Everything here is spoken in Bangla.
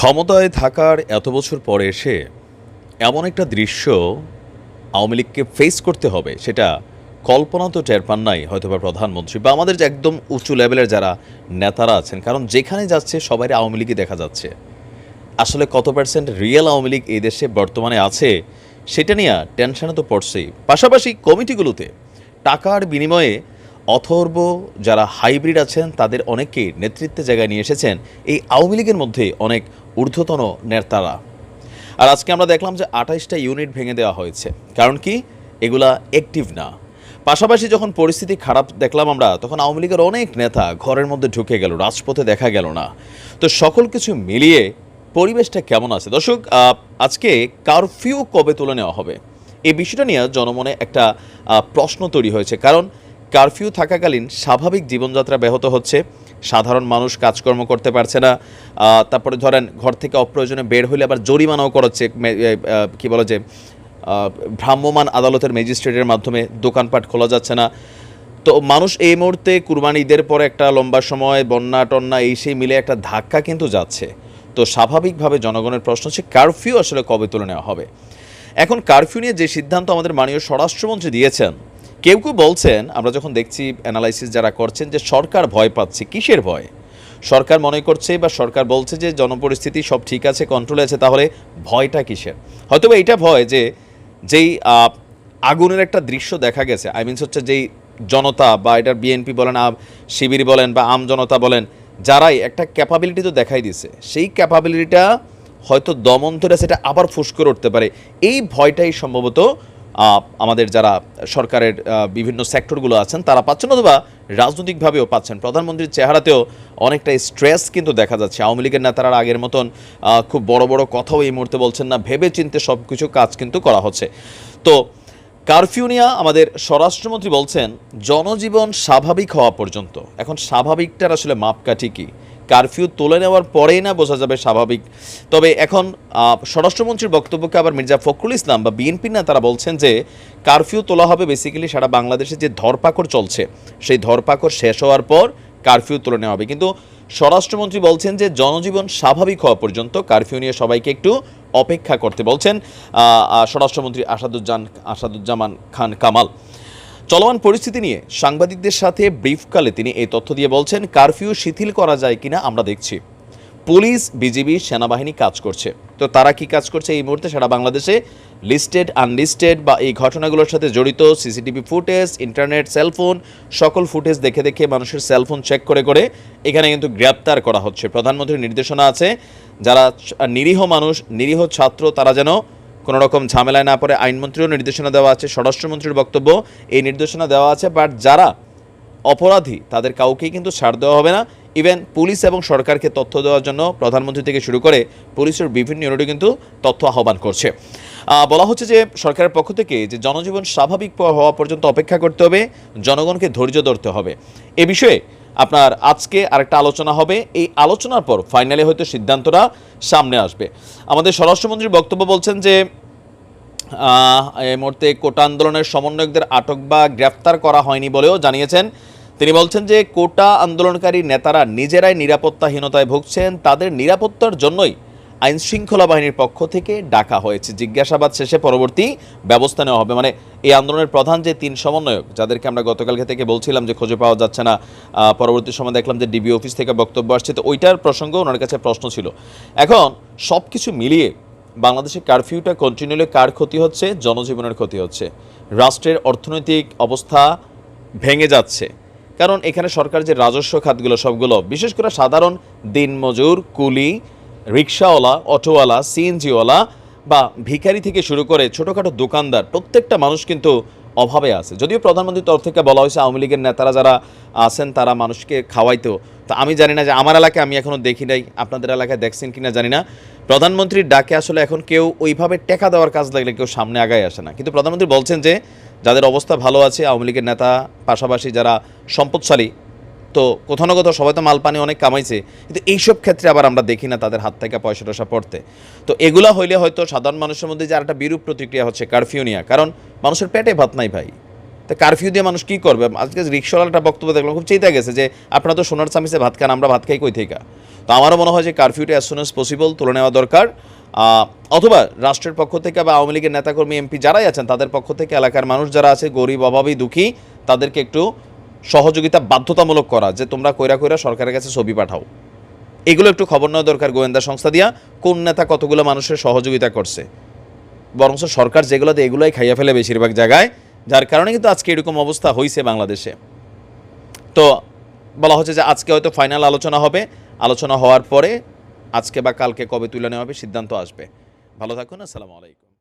ক্ষমতায় থাকার এত বছর পরে এসে এমন একটা দৃশ্য আওয়ামী লীগকে ফেস করতে হবে, সেটা কল্পনা তো টের পান নাই হয়তো বা প্রধানমন্ত্রী, বা আমাদের যে একদম উঁচু লেভেলের যারা নেতারা আছেন, কারণ যেখানে যাচ্ছে সবাই আওয়ামী লীগই দেখা যাচ্ছে। আসলে কত পার্সেন্ট রিয়েল আওয়ামী লীগ এই দেশে বর্তমানে আছে, সেটা নিয়ে টেনশনে তো পড়ছেই। পাশাপাশি কমিটিগুলোতে টাকার বিনিময়ে অথর্ব যারা হাইব্রিড আছেন, তাদের অনেককেই নেতৃত্বে জায়গায় নিয়ে এসেছেন। এই আওয়ামী লীগের মধ্যে অনেক ঊর্ধ্বতন নেতারা। আর আজকে আমরা দেখলাম যে আঠাইশটা ইউনিট ভেঙে দেওয়া হয়েছে। কারণ কি? এগুলা অ্যাক্টিভ না। পাশাপাশি যখন পরিস্থিতি খারাপ দেখলাম আমরা, তখন আওয়ামী লীগের অনেক নেতা ঘরের মধ্যে ঢুকে গেল, রাজপথে দেখা গেল না। তো সকল কিছু মিলিয়ে পরিবেশটা কেমন আছে? দর্শক আজকে কারফিউ কবে তুলে নেওয়া হবে? এই বিষয়টা নিয়ে জনমনে একটা প্রশ্ন তৈরি হয়েছে। কারণ কারফিউ থাকাকালীন স্বাভাবিক জীবনযাত্রা ব্যাহত হচ্ছে। সাধারণ মানুষ কাজকর্ম করতে পারছে না। তারপরে ধরেন ঘর থেকে অপ্রয়োজনে বের হইলে আবার জরিমানাও করাচ্ছে কি বলে যে আহ, ভ্রাম্যমাণ আদালতের ম্যাজিস্ট্রেটের মাধ্যমে দোকানপাট খোলা যাচ্ছে না। তো মানুষ এই মুহূর্তে কুরবানি ঈদের পরে একটা লম্বা সময় বন্যা টন্যা এই সেই মিলে একটা ধাক্কা কিন্তু যাচ্ছে। তো স্বাভাবিকভাবে জনগণের প্রশ্ন হচ্ছে কারফিউ আসলে কবে তুলে নেওয়া হবে? এখন কারফিউ নিয়ে যে সিদ্ধান্ত আমাদের মাননীয় স্বরাষ্ট্রমন্ত্রী দিয়েছেন কেউ কেউ বলছেন, আমরা যখন দেখছি অ্যানালাইসিস যারা করছেন যে সরকার ভয় পাচ্ছে, কিসের ভয়? সরকার মনে করছে বা সরকার বলছে যে জনপরিস্থিতি সব ঠিক আছে কন্ট্রোলে আছে, তাহলে ভয়টা কিসের? হয়তো বা ভয় যে যেই আগুনের একটা দৃশ্য দেখা গেছে আই মিনস হচ্ছে যেই জনতা বা এটার বিএনপি বলেন শিবির বলেন বা আম জনতা বলেন, যারাই একটা ক্যাপাবিলিটি তো দেখাই দিছে সেই ক্যাপাবিলিটিটা হয়তো দমন ধরে সেটা আবার ফুস করে উঠতে পারে। এই ভয়টাই সম্ভবত আমাদের যারা সরকারের বিভিন্ন সেক্টরগুলো আছেন, তারা পাচ্ছেন অথবা রাজনৈতিকভাবেও পাচ্ছেন। প্রধানমন্ত্রীর চেহারাতেও অনেকটা স্ট্রেস কিন্তু দেখা যাচ্ছে। আওয়ামী লীগের নেতারা আগের মতন খুব বড় বড় কথাও এই মুহূর্তে বলছেন না ভেবে চিনতে সব কিছু কাজ কিন্তু করা হচ্ছে। তো কারফিউ নিয়ে আমাদের স্বরাষ্ট্রমন্ত্রী বলছেন, জনজীবন স্বাভাবিক হওয়া পর্যন্ত। এখন স্বাভাবিকটার আসলে মাপকাঠি কি? কারফিউ তুলে নেওয়ার পরেই না বোঝা যাবে স্বাভাবিক। তবে এখন স্বরাষ্ট্রমন্ত্রীর বক্তব্যকে আবার মির্জা ফখরুল ইসলাম বা বিএনপি না তারা বলছেন যে, কারফিউ তোলা হবে বেসিক্যালি সারা বাংলাদেশে যে ধরপাকড় চলছে, সেই ধরপাকড় শেষ হওয়ার পর কারফিউ তুলে নেওয়া হবে। কিন্তু স্বরাষ্ট্রমন্ত্রী বলছেন যে, জনজীবন স্বাভাবিক হওয়া পর্যন্ত কারফিউ নিয়ে সবাইকে একটু অপেক্ষা করতে বলছেন স্বরাষ্ট্রমন্ত্রী আসাদুজ্জান, আসাদুজ্জামান খান কামাল। চলমান পরিস্থিতি নিয়ে সাংবাদিকদের সাথে ব্রিফকালে তিনি এই তথ্য দিয়ে বলছেন, কারফিউ শিথিল করা যায় কিনা আমরা দেখছি। পুলিশ, বিজিবি, সেনাবাহিনী কাজ করছে। তো তারা কি কাজ করছে এই মুহূর্তে? সারা বাংলাদেশে লিস্টেড, আনলিস্টেড বা এই ঘটনাগুলোর সাথে জড়িত সিসিটিভি ফুটেজ, ইন্টারনেট, সেলফোন, সকল ফুটেজ দেখে দেখে মানুষের সেলফোন চেক করে করে এখানে কিন্তু গ্রেপ্তার করা হচ্ছে। প্রধানমন্ত্রীর নির্দেশনা আছে, যারা নিরীহ মানুষ, নিরীহ ছাত্র, তারা যেন কোনো রকম ঝামেলায় না পড়ে আইনমন্ত্রীও নির্দেশনা দেওয়া আছে, স্বরাষ্ট্রমন্ত্রীর বক্তব্য এই নির্দেশনা দেওয়া আছে বাট যারা অপরাধী, তাদের কাউকেই কিন্তু ছাড় দেওয়া হবে না। ইভেন পুলিশ এবং সরকারকে তথ্য দেওয়ার জন্য প্রধানমন্ত্রী থেকে শুরু করে পুলিশের বিভিন্ন ইউনিটও কিন্তু তথ্য আহ্বান করছে। বলা হচ্ছে যে সরকারের পক্ষ থেকে যে জনজীবন স্বাভাবিক হওয়া পর্যন্ত অপেক্ষা করতে হবে, জনগণকে ধৈর্য ধরতে হবে। এ বিষয়ে আপনার আজকে আরেকটা আলোচনা হবে। এই আলোচনার পর ফাইনালি হয়তো সিদ্ধান্তটা সামনে আসবে। আমাদের স্বরাষ্ট্রমন্ত্রীর বক্তব্য বলছেন যে এই মুহূর্তে কোটা আন্দোলনের সমন্বয়কদের আটক বা গ্রেফতার করা হয়নি বলেও জানিয়েছেন। তিনি বলছেন যে, কোটা আন্দোলনকারী নেতারা নিজেরাই নিরাপত্তাহীনতায় ভুগছেন, তাদের নিরাপত্তার জন্যই আইন শৃঙ্খলা বাহিনীর পক্ষ থেকে ডাকা হয়েছে। জিজ্ঞাসাবাদ শেষে পরবর্তী ব্যবস্থা নেওয়া হবে। মানে এই আন্দোলনের প্রধান যে তিন সমন্বয়ক, যাদেরকে আমরা গতকালকে থেকে বলছিলাম যে খুঁজে পাওয়া যাচ্ছে না পরবর্তী সময় দেখলাম যে ডিবি অফিস থেকে বক্তব্য আসছে, তো ওইটার প্রসঙ্গ ওনার কাছে প্রশ্ন ছিল। এখন সব কিছু মিলিয়ে বাংলাদেশে কারফিউটা কন্টিনিউলি কার ক্ষতি হচ্ছে? জনজীবনের ক্ষতি হচ্ছে। রাষ্ট্রের অর্থনৈতিক অবস্থা ভেঙে যাচ্ছে। কারণ এখানে সরকার যে রাজস্ব খাতগুলো সবগুলো, বিশেষ করে সাধারণ দিনমজুর, কুলি রিক্সাওয়ালা অটোওয়ালা, সিএনজিওয়ালা বা ভিখারি থেকে শুরু করে ছোটোখাটো দোকানদার প্রত্যেকটা মানুষ কিন্তু অভাবে আছে। যদিও প্রধানমন্ত্রীর তরফ থেকে বলা হয়েছে আওয়ামী লীগের নেতারা যারা আছেন তারা মানুষকে খাওয়াইতো। তো আমি জানি না যে আমার এলাকায় আমি এখনও দেখি নাই, আপনাদের এলাকায় দেখছেন কি না জানি না। প্রধানমন্ত্রীর ডাকে আসলে এখন কেউ ওইভাবে টেকা দেওয়ার কাজ লাগলে কেউ সামনে আগায় আসে না। কিন্তু প্রধানমন্ত্রী বলছেন যে, যাদের অবস্থা ভালো আছে, আওয়ামী লীগের নেতা পাশাপাশি যারা সম্পদশালী তো কোথাও না কোথাও সবাই তো মাল, পানি অনেক কামাইছে। কিন্তু এইসব ক্ষেত্রে আবার আমরা দেখি না তাদের হাত থেকে পয়সা টসা পড়তে। তো এগুলা হইলে হয়তো সাধারণ মানুষের মধ্যে যে একটা বিরূপ প্রতিক্রিয়া হচ্ছে কারফিউ নিয়ে। কারণ মানুষের পেটে ভাত নাই ভাই। তো কারফিউ দিয়ে মানুষ কী করবে? আজকে রিক্সাওয়ালাটা বক্তব্য দেখলাম, খুব চিন্তা গেছে যে আপনারা তো সোনার চামিচে ভাত খান, আমরা ভাত খাই কই থেকে? তো আমারও মনে হয় যে কারফিউটা অ্যাজ সুন অ্যাজ পসিবল তুলে নেওয়া দরকার। অথবা রাষ্ট্রের পক্ষ থেকে বা আওয়ামী লীগের নেতাকর্মী, এমপি যারাই আছেন, তাদের পক্ষ থেকে এলাকার মানুষ যারা আছে, গরিব, অভাবী, দুঃখী, তাদেরকে একটু সহযোগিতা বাধ্যতামূলক করা, যে তোমরা কইরা কইরা সরকারের কাছে ছবি পাঠাও। এগুলো একটু খবর নেওয়া দরকার গোয়েন্দা সংস্থা দিয়া, কোন নেতা কতগুলো মানুষের সহযোগিতা করছে। বরঞ্চ সরকার যেগুলো দেয় এগুলোই খাইয়া ফেলে বেশিরভাগ জায়গায়, যার কারণে কিন্তু আজকে এরকম অবস্থা হয়েছে বাংলাদেশে। তো বলা হচ্ছে যে আজকে হয়তো ফাইনাল আলোচনা হবে। আলোচনা হওয়ার পরে আজকে বা কালকে কবে তুলে নেওয়া হবে সিদ্ধান্ত আসবে। ভালো থাকুন, আসসালামু আলাইকুম।